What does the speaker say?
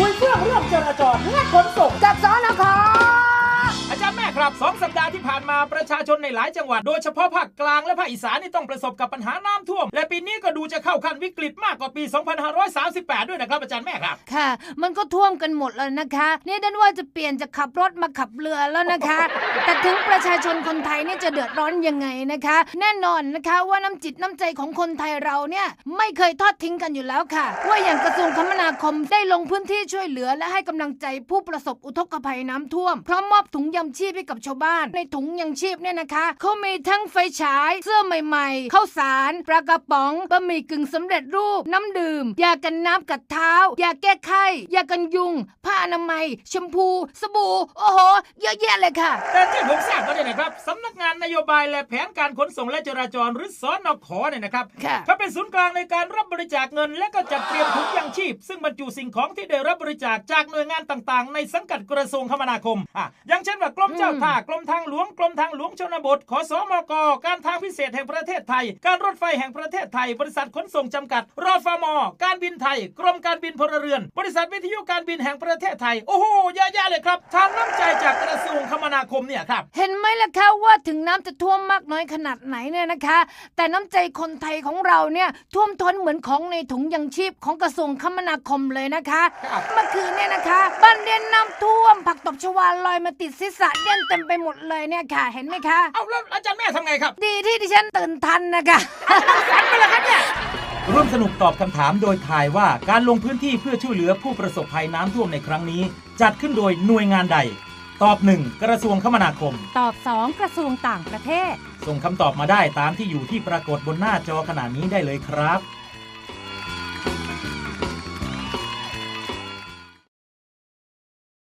คุยเรื่องเรื่องจราจรและขนส่งจากสนคอาจารย์แม่ครับสองสัปดาห์ ที่ผ่านมาประชาชนในหลายจังหวัด โดยเฉพาะภาคกลางและภาคอีสานนี่ต้องประสบกับปัญหาน้ำท่วม และปีนี้ก็ดูจะเข้าขั้นวิกฤตมากกว่าปี 2538 ด้วยนะครับอาจารย์แม่ครับ ค่ะ มันก็ท่วมกันหมดแล้วนะคะนี่ดันว่าจะเปลี่ยนจากขับรถมาขับเรือแล้วนะคะ แต่ถึงประชาชนคนไทยนี่จะเดือดร้อนยังไงนะคะ แน่นอนนะคะว่าน้ำจิตน้ำใจของคนไทยเราเนี่ยไม่เคยทอดทิ้งกันอยู่แล้วค่ะ ว่าอย่างกระทรวงคมนาคมได้ลงพื้นที่ช่วยเหลือ และให้กำลังใจผู้ประสบอุทกภัยน้ำท่วมพร้อมมอบถุงยำชีพให้กับชาวบ้านในถุงยังชีพเนี่ยนะคะเขามีทั้งไฟฉาย เสื้อใหม่ๆข้าวสารปลากระป๋องบะหมี่กึ่งสำเร็จรูปน้ำดื่มยากันน้ำกัดเท้ายาแก้ไข้ยากันยุง ผ้าอนามัยแชมพู สบู่ โอ้โห เยอะแยะเลยค่ะ แต่ที่ผมทราบก็เนี่ยนะครับสำนักงานนโยบายและแผนการขนส่งและจราจรหรือสอนขเนี่ยนะครับค่ะเขาเป็นศูนย์กลางในการรับบริจาคเงิน และก็จัดเตรียมถุงยังชีพ ซึ่งบรรจุสิ่งของที่ได้รับบริจาคจากหน่วยงานต่างๆ ในสังกัดกระทรวงคมนาคมอะอย่างเช่นว่ากรมเจ้าท่ากรมทางหลวงกรมทางหลวงชนบทขอสมก การทางพิเศษแห่งประเทศไทย การรถไฟแห่งประเทศไทย บริษัทขนส่งจำกัด รฟมการ บินไทย กรมการบินพลเรือน บริษัทวิทยุการบินแห่งประเทศไทย โอ้โหเยอะแยะเลยครับ ทานน้ำใจจากกระทรวงคมนาคมเนี่ยครับ เห็นไหมล่ะคะว่าถึงน้ำจะท่วมมากน้อยขนาดไหนเนี่ยนะคะ แต่น้ำใจคนไทยของเราเนี่ยท่วมท้นเหมือนของในถุงยังชีพของกระทรวงคมนาคมเลยนะคะครับเมื่อคืนเนี่ยนะคะบ้านเด่นน้ำท่วม ผักตบชวาลอยมาติดศีรษะเด่นเต็มไปหมดเลยเนี่ยค่ะ เห็นไหมคะ เอาแล้วอาจารย์แม่ทำไงครับ ดีที่ดิฉันตื่นทันนะคะ ร่วมสนุกตอบคำถามโดยทายว่าการลงพื้นที่เพื่อช่วยเหลือผู้ประสบภัยน้ำท่วมในครั้งนี้ จัดขึ้นโดยหน่วยงานใด ตอบ 1 กระทรวงคมนาคม ตอบ 2 กระทรวงต่างประเทศ ส่งคำตอบมาได้ตามที่อยู่ที่ปรากฏบนหน้าจอขณะนี้ได้เลยครับ